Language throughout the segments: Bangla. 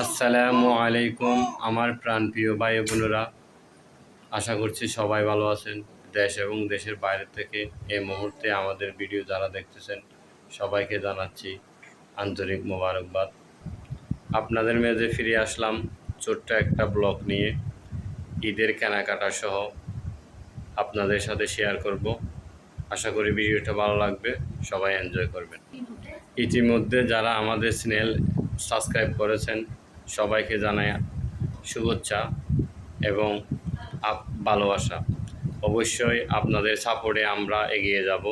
আসসালামু আলাইকুম, আমার প্রাণপ্রিয় ভাই বোনেরা। আশা করছি সবাই ভালো আছেন, দেশ এবং দেশের বাইরে থেকে এই মুহূর্তে আমাদের ভিডিও যারা দেখতেছেন, সবাইকে জানাচ্ছি আন্তরিক মোবারকবাদ। আপনাদের মেঝে ফিরে আসলাম ছোট্ট একটা ব্লগ নিয়ে, ঈদের কেনাকাটা সহ আপনাদের সাথে শেয়ার করব। আশা করি ভিডিওটা ভালো লাগবে, সবাই এনজয় করবেন। ইতিমধ্যে যারা আমাদের চ্যানেল সাবস্ক্রাইব করেছেন সবাইকে জানাই শুভেচ্ছা এবং ভালোবাসা। অবশ্যই আপনাদের সাপোর্টে আমরা এগিয়ে যাব।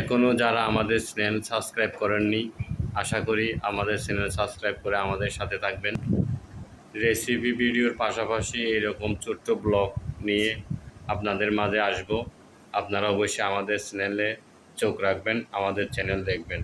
এখনও যারা আমাদের চ্যানেল সাবস্ক্রাইব করেননি, আশা করি আমাদের চ্যানেল সাবস্ক্রাইব করে আমাদের সাথে থাকবেন। রেসিপি ভিডিওর পাশাপাশি এরকম ছোট্ট ব্লগ নিয়ে আপনাদের মাঝে আসব। আপনারা অবশ্যই আমাদের চ্যানেলে চোখ রাখবেন, আমাদের চ্যানেল দেখবেন।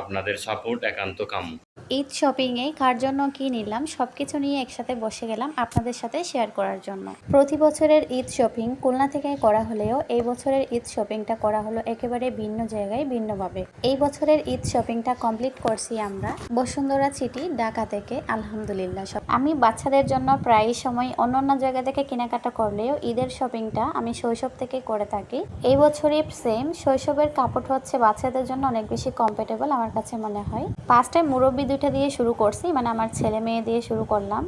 আপনাদের সাপোর্ট একান্ত কাম্য। ঈদ শপিংয়ে কার জন্য কি নিলাম, সবকিছু নিয়ে একসাথে বসে গেলাম আপনাদের সাথে শেয়ার করার জন্য। প্রতি বছরের ঈদ শপিং খুলনা থেকে করা হলেও এই বছরের ঈদ শপিংটা করা হলো একেবারে ভিন্ন জায়গায়, ভিন্নভাবে। এই বছরের ঈদ শপিংটা কমপ্লিট করছি আমরা বসুন্ধরা সিটি, ঢাকা থেকে, আলহামদুলিল্লাহ। সব আমি বাচ্চাদের জন্য প্রায় সময় অন্য অন্য জায়গা থেকে কেনাকাটা করলেও ঈদের শপিংটা আমি শৈশব থেকে করে থাকি। এই বছরই সেম শৈশবের কাপড় হচ্ছে বাচ্চাদের জন্য অনেক বেশি কমফোর্টেবল আমার কাছে মনে হয়। পাঁচটায় মুরব্বী দুইটা দিয়ে শুরু করছি মানে আমার ছেলে মেয়ে দিয়ে শুরু করলাম।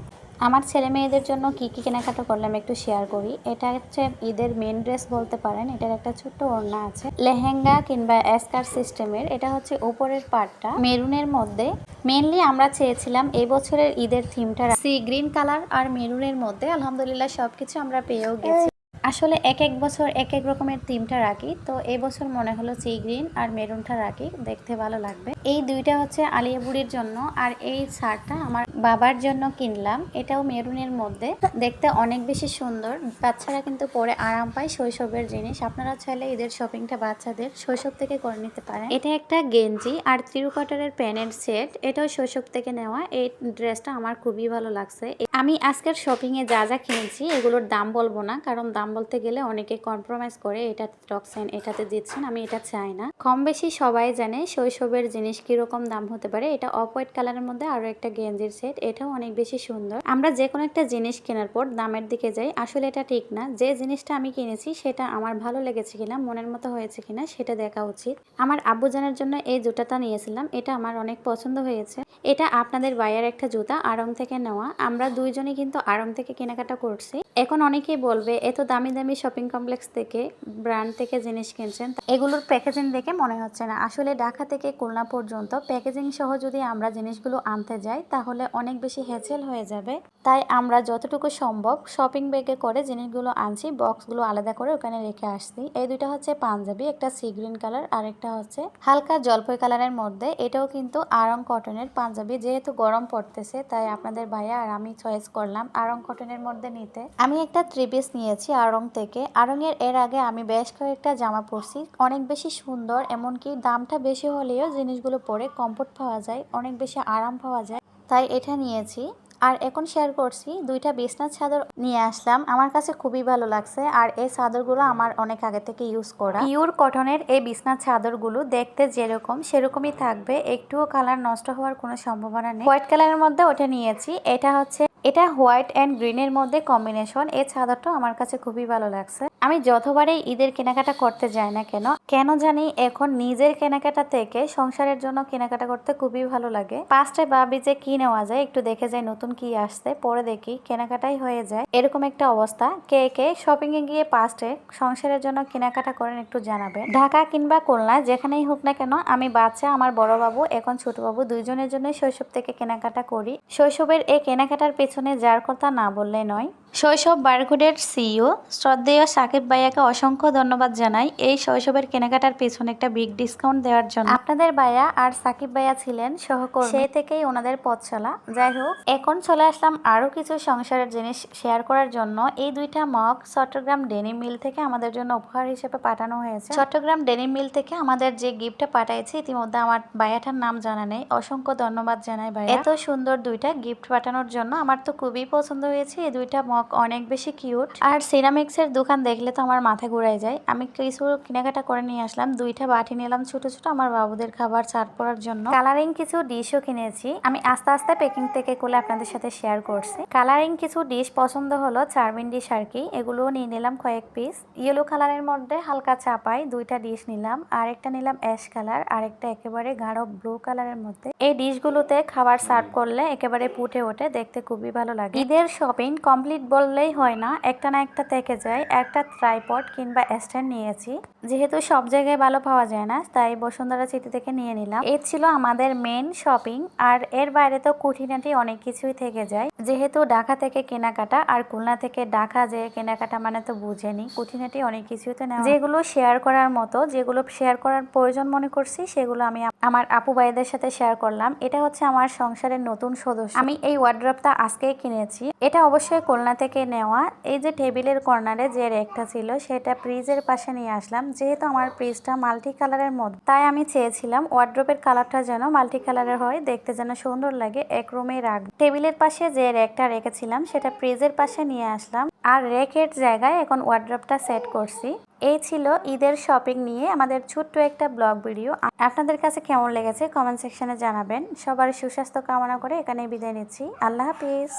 আমার ছেলে মেয়েদের জন্য কি কি কেনাকাটা করলাম একটু শেয়ার করি। এটা হচ্ছে ঈদের মেন ড্রেস বলতে পারেন, এটার একটা ছোট্ট ওড়না আছে। লেহেঙ্গা কিংবা এসকার সিস্টেমের এটা হচ্ছে উপরের পার্টটা মেরুনের মধ্যে মেনলি আমরা চেয়েছিলাম এই বছরের ঈদের থিমটা সি গ্রিন কালার আর মেরুনের মধ্যে। আলহামদুলিল্লাহ সবকিছু আমরা পেয়েও গেছি। আসলে এক এক বছর এক এক রকমের থিমটা রাখি। তো এই বছর মনে হলো সি গ্রিন আর মেরুনটা রাখি। দেখতে ভালো লাগবে। এই দুইটা হচ্ছে আলিয়া বুড়ির জন্য। আর এই শার্টটা আমার বাবার জন্য কিনলাম। এটাও মেরুনের মধ্যে। দেখতে অনেক বেশি সুন্দর। বাচ্চারা কিন্তু পরে আরাম পায় শৈশবের জিনিস। আপনারা চাইলে ঈদের শপিংটা বাচ্চাদের শৈশব থেকে করে নিতে পারেন। এটা একটা গেঞ্জি আর ত্রিরুকাটারের প্যান্টের সেট এটাও শৈশব থেকে নেওয়া। এই ড্রেসটা আমার খুবই ভালো লাগছে। আমি আজকের শপিং এ যা যা কিনেছি, এগুলোর দাম বলব না। কারণ দাম বলতে গেলে অনেকে কম্প্রোমাইজ করে এটাতে টক্সেন এটাতে দিচ্ছেন, আমি এটা চাই না। কম বেশি সবাই জানে শৈশবের জিনিস কীরকম দাম হতে পারে। এটা অফ হোয়াইট কালারের মধ্যে আরও একটা গেঞ্জির সেট এটাও অনেক বেশি সুন্দর। আমরা যে কোনো একটা জিনিস কেনার পর দামের দিকে যাই, আসলে এটা ঠিক না। যে জিনিসটা আমি কিনেছি, সেটা আমার ভালো লেগেছে কিনা, মনের মতো হয়েছে কিনা, সেটা দেখা উচিত। আমার আব্বু জানার জন্য এই জুতাটা নিয়েছিলাম, এটা আমার অনেক পছন্দ হয়েছে। এটা আপনাদের বাইয়ের একটা জুতা, আড়ং থেকে নেওয়া। আমরা দুইজনে কিন্তু আড়ং থেকে কেনাকাটা করছি। এখন অনেকেই বলবে, এত দামি দামি শপিং কমপ্লেক্স থেকে, ব্র্যান্ড থেকে জিনিস কিনছেন এগুলোর প্যাকেজিং দেখে মনে হচ্ছে না। আসলে ঢাকা থেকে খুলনা পর্যন্ত প্যাকেজিং সহ যদি আমরা জিনিসগুলো আনতে যাই, তাহলে অনেক বেশি হ্যাচেল হয়ে যাবে। তাই আমরা যতটুকু সম্ভব শপিং ব্যাগে করে জিনিসগুলো আনছি, বক্সগুলো আলাদা করে ওখানে রেখে আসছি। এই দুইটা হচ্ছে পাঞ্জাবি, একটা সি গ্রিন কালার, আর একটা হচ্ছে হালকা জলপাই কালারের মধ্যে। এটাও কিন্তু আরং কটনের পাঞ্জাবি, যেহেতু গরম পড়তেছে, তাই আপনাদের ভাইয়া আর আমি চয়েস করলাম আরং কটনের মধ্যে নিতে। আমি একটা থ্রি পিস নিয়েছি, আরং থেকে। আড়ংয়ের এর আগে আমি বেশ কয়েকটা জামা পরছি। অনেক বেশি সুন্দর, এমনকি দামটা বেশি হলেও জিনিসগুলো পরে কমফোর্ট পাওয়া যায়, অনেক বেশি আরাম পাওয়া যায়। তাই এটা নিয়েছি। আর এখন শেয়ার করছি দুইটা বিছনার চাদর নিয়ে আসলাম। আমার কাছে খুবই ভালো লাগছে আর এই চাদরগুলো আমার অনেক আগে থেকে ইউজ করা। পিওর কটনের এই বিছনার চাদরগুলো দেখতে যেরকম, সেরকমই থাকবে। একটুও কালার নষ্ট হওয়ার কোনো সম্ভাবনা নেই। হোয়াইট কালারের মধ্যে ওটা নিয়েছি। এটা হচ্ছে, এটা হোয়াইট অ্যান্ড গ্রিনের মধ্যে কম্বিনেশন এই চাদরটা আমার কাছে খুবই ভালো লাগছে। আমি যতবারই ঈদের কেনাকাটা করতে যাই না কেন কেন জানি এখন নিজের কেনাকাটা থেকে সংসারের জন্য কেনাকাটা করতে খুবই ভালো লাগে। পাঁচটায় ভাবি যে কি নেওয়া যায় একটু দেখে যাই নতুন কি আসছে, পরে দেখি। কেনাকাটাই হয়ে যায়। এরকম একটা অবস্থা। কে কে শপিং এ গিয়ে পাস্টে সংসারের জন্য কেনাকাটা করেন একটু জানাবে ঢাকা কিংবা কলনা যেখানেই হোক না কেন, আমি বাচ্চা, আমার বড় বাবু এখন ছোট বাবু দুইজনের জন্য শৈশব থেকে কেনাকাটা করি। শৈশবের এই কেনাকাটার পেছনে যার কথা না বললে নয়। শৈশব বারগুডের সিইও শ্রদ্ধেয় সাকিব ভাইয়াকে অসংখ্য ধন্যবাদ জানাই এই শৈশবের কেনাকাটার পেছনে একটা বিগ ডিসকাউন্ট দেওয়ার জন্য। আপনাদের ভাইয়া আর সাকিব ভাইয়া ছিলেন সহকর্মী। সে থেকেই ওনাদের পথ চলা। যাই হোক এখন চলে আসলাম আরও কিছু সংসারের জিনিস শেয়ার করার জন্য। এই দুইটা মগ চট্টগ্রাম ডেনিম মিল থেকে আমাদের জন্য উপহার হিসেবে পাঠানো হয়েছে। চট্টগ্রাম ডেনিম মিল থেকে আমাদের যে গিফটটা পাঠাইছে ইতিমধ্যে আমার ভাইয়াটার নাম জানা নেই। অসংখ্য ধন্যবাদ জানাই ভাইয়া। এত সুন্দর দুইটা গিফট পাঠানোর জন্য আমার তো খুবই পছন্দ হয়েছে। এই দুইটা মগ চমক অনেক বেশি কিউট আর সিরামিক্সের দোকান দেখলে তো আমার মাথা ঘুরাই যায়। আমি কিছু কেনাকাটা করে নিয়ে আসলাম, দুইটা বাটি নিলাম ছোট ছোট আমার বাবুদের খাবার চাট করার জন্য। কালারিং কিছু ডিশও কিনেছি। আমি আস্তে আস্তে প্যাকিং থেকে খুলে আপনাদের সাথে শেয়ার করছি। কালারিং কিছু ডিশ পছন্দ হলো চারমিন ডিশ আর কি। এগুলোও নিয়ে নিলাম কয়েক পিস ইয়েলো কালারের মধ্যে হালকা চাপাই, দুইটা ডিশ নিলাম। আর একটা নিলাম অ্যাশ কালার আর একটা একেবারে গাঢ় ব্লু কালারের মধ্যে। এই ডিশগুলোতে খাবার সার্ভ করলে একেবারে ফুটে ওঠে, দেখতে খুবই ভালো লাগে। ঈদের শপিং কমপ্লিট বললেই হয় না, একটা না একটা থেকে যায়। একটা ট্রাইপড কিংবা স্ট্যান্ড নিয়েছি। যেহেতু সব জায়গায় ভালো পাওয়া যায় না, তাই বসুন্ধরা সিটি থেকে নিয়ে নিলাম। এই ছিল আমাদের মেন শপিং আর এর বাইরে তো খুঁটিনাটি অনেক কিছুই থেকে যায়। যেহেতু ঢাকা থেকে কেনাকাটা, আর খুলনা থেকে ঢাকা যে কেনাকাটা মানে তো বুঝেনি। খুঁটিনাটি অনেক কিছুই তো নেওয়া। যেগুলো শেয়ার করার মতো, যেগুলো শেয়ার করার প্রয়োজন মনে করছি, সেগুলো আমি আমার আপু ভাইদের সাথে শেয়ার করলাম। এটা হচ্ছে আমার সংসারের নতুন সদস্য। আমি এই ওয়ার্ড্রপটা আজকেই কিনেছি। এটা অবশ্যই খুলনা থেকে নেওয়া, এই যে টেবিলের কর্নারে যে রেকটা ছিল সেটা ফ্রিজের পাশে নিয়ে আসলাম। যেহেতু আমার ফ্রিজটা মাল্টি কালারের মধ্যে তাই আমি চেয়েছিলাম ওয়ার্ড্রপের কালারটা যেন মাল্টি কালারের হয়, দেখতে যেন সুন্দর লাগে, এক রুমে রাখ। টেবিলের পাশে যে রেকটা রেখেছিলাম সেটা ফ্রিজের পাশে নিয়ে আসলাম। আর রেকের জায়গায় এখন ওয়ার্ড্রপটা সেট করছি। এই ছিল ঈদের শপিং নিয়ে আমাদের ছোট্ট একটা ব্লগ ভিডিও। আপনাদের কাছে কেমন লেগেছে কমেন্ট সেকশনে জানাবেন। সবার সুস্বাস্থ্য কামনা করে এখানে বিদায় নিচ্ছি। আল্লাহ হাফিজ।